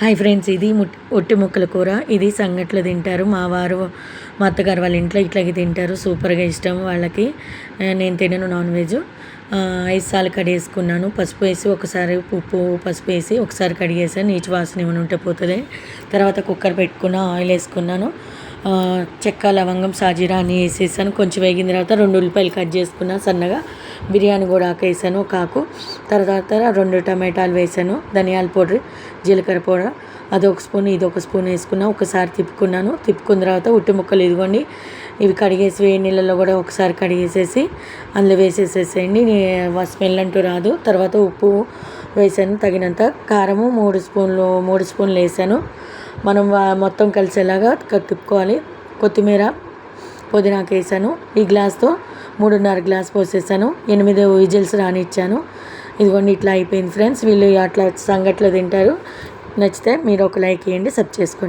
Hi friends ఇది ఒట్టి ముక్కల కూర. ఇది సంగట్లు తింటారు. మా వారు మా అత్తగారు వాళ్ళ ఇంట్లో ఇట్లాగే తింటారు. సూపర్గా ఇష్టం వాళ్ళకి. నేను తినను నాన్ వెజ్. ఐదు సార్లు కడిగేసుకున్నాను. పసుపు వేసి ఒకసారి ఉప్పు పసుపు వేసి ఒకసారి కడిగేసాను. నీచు వాసన ఏమైనా ఉంటే పోతుంది. తర్వాత కుక్కర్ పెట్టుకున్న ఆయిల్ వేసుకున్నాను. చెక్క లవంగం సాజీరా అని వేసేసాను. కొంచెం వేగిన తర్వాత రెండు ఉల్లిపాయలు కట్ చేసుకున్నా సన్నగా. బిర్యానీ కూడా ఆకు వేసాను ఒక ఆకు. తర్వాత రెండు టమాటాలు వేసాను ధనియాల పౌడర్ జీలకర్ర పౌడర్. అదొక స్పూన్ ఇది ఒక స్పూన్ వేసుకున్నా ఒకసారి తిప్పుకున్నాను. తిప్పుకున్న తర్వాత ఉట్టి ముక్కలు ఇదిగోండి. ఇవి కడిగేసి వేడి నీళ్ళలో కూడా ఒకసారి కడిగేసేసి అందులో వేసేసేసేయండి. స్మెల్ అంటూ రాదు. తర్వాత ఉప్పు వేసాను తగినంత కారము మూడు స్పూన్లు మూడు స్పూన్లు వేసాను. మనం మొత్తం కలిసేలాగా తిప్పుకోవాలి కొత్తిమీర పుదీనాకు వేసాను. ఈ గ్లాస్తో మూడున్నర గ్లాస్ పోసేసాను. ఎనిమిది విజిల్స్ రానిచ్చాను. ఇదిగోండి ఇట్లా అయిపోయింది ఫ్రెండ్స్. వీళ్ళు అట్లా సంగట్లో తింటారు. నచ్చితే మీరు ఒక లైక్ ఇవ్వండి సబ్ చేసుకోండి.